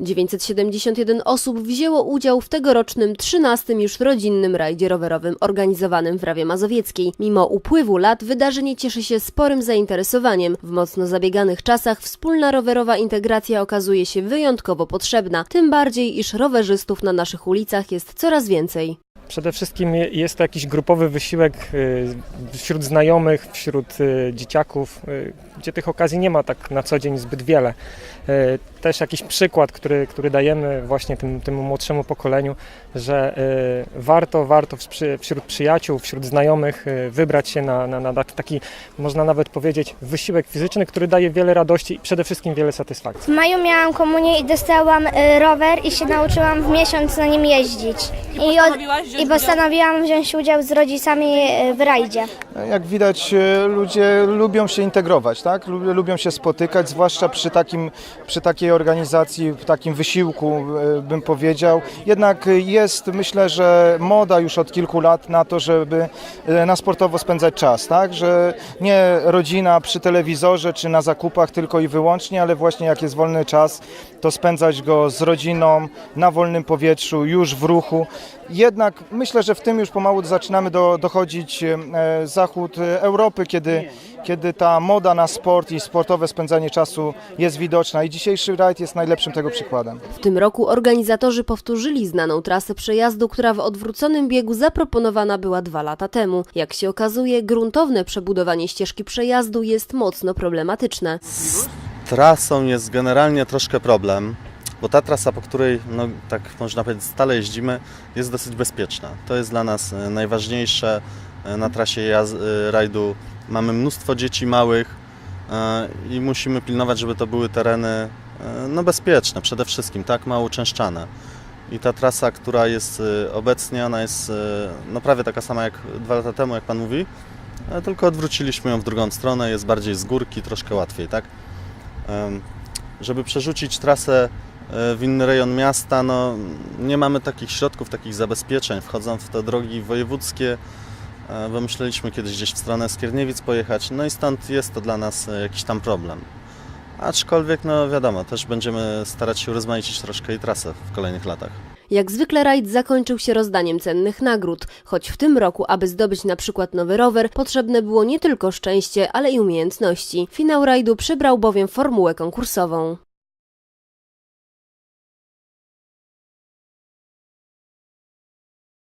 971 osób wzięło udział w tegorocznym 13 już rodzinnym rajdzie rowerowym organizowanym w Rawie Mazowieckiej. Mimo upływu lat wydarzenie cieszy się sporym zainteresowaniem. W mocno zabieganych czasach wspólna rowerowa integracja okazuje się wyjątkowo potrzebna, tym bardziej iż rowerzystów na naszych ulicach jest coraz więcej. Przede wszystkim je- jest to jakiś grupowy wysiłek y, wśród znajomych, wśród y, dzieciaków, y, gdzie tych okazji nie ma tak na co dzień zbyt wiele. Też jakiś przykład, który, który dajemy właśnie tym, temu młodszemu pokoleniu, że warto, warto wśród przyjaciół, wśród znajomych wybrać się na, na, na taki, można nawet powiedzieć, wysiłek fizyczny, który daje wiele radości i przede wszystkim wiele satysfakcji. W maju miałam komunię i dostałam rower i się nauczyłam w miesiąc na nim jeździć. I, postanowiłaś wziąć i postanowiłam wziąć udział z rodzicami y, w rajdzie. Jak widać, e, ludzie lubią się integrować, tak? Lu- Lubią się spotykać, zwłaszcza przy, takim, przy takiej organizacji, w takim wysiłku, e, bym powiedział. Jednak jest, myślę, że moda już od kilku lat na to, żeby e, na sportowo spędzać czas, tak? Że nie rodzina przy telewizorze czy na zakupach tylko i wyłącznie, ale właśnie jak jest wolny czas, to spędzać go z rodziną, na wolnym powietrzu, już w ruchu. Jednak myślę, że w tym już pomału zaczynamy do, dochodzić e, zachód e, Europy, kiedy, kiedy ta moda na sport i sportowe spędzanie czasu jest widoczna i dzisiejszy rajd jest najlepszym tego przykładem. W tym roku organizatorzy powtórzyli znaną trasę przejazdu, która w odwróconym biegu zaproponowana była dwa lata temu. Jak się okazuje, gruntowne przebudowanie ścieżki przejazdu jest mocno problematyczne. trasą jest generalnie troszkę problem, bo ta trasa, po której, no tak można powiedzieć, stale jeździmy, jest dosyć bezpieczna. To jest dla nas e, najważniejsze e, na trasie jaz- e, rajdu. Mamy mnóstwo dzieci małych i musimy pilnować, żeby to były tereny no bezpieczne przede wszystkim, tak, mało uczęszczane. I ta trasa, która jest obecnie, ona jest no prawie taka sama jak dwa lata temu, jak Pan mówi, tylko odwróciliśmy ją w drugą stronę, jest bardziej z górki, troszkę łatwiej, tak? Żeby przerzucić trasę w inny rejon miasta, no, nie mamy takich środków, takich zabezpieczeń. Wchodzą w te drogi wojewódzkie. e, Wymyśleliśmy kiedyś gdzieś w stronę Skierniewic pojechać, no i stąd jest to dla nas e, jakiś tam problem. Aczkolwiek, no wiadomo, też będziemy starać się urozmaicić troszkę i trasę w kolejnych latach. Jak zwykle rajd zakończył się rozdaniem cennych nagród, choć w tym roku, aby zdobyć na przykład nowy rower, potrzebne było nie tylko szczęście, ale i umiejętności. Finał rajdu przybrał bowiem formułę konkursową.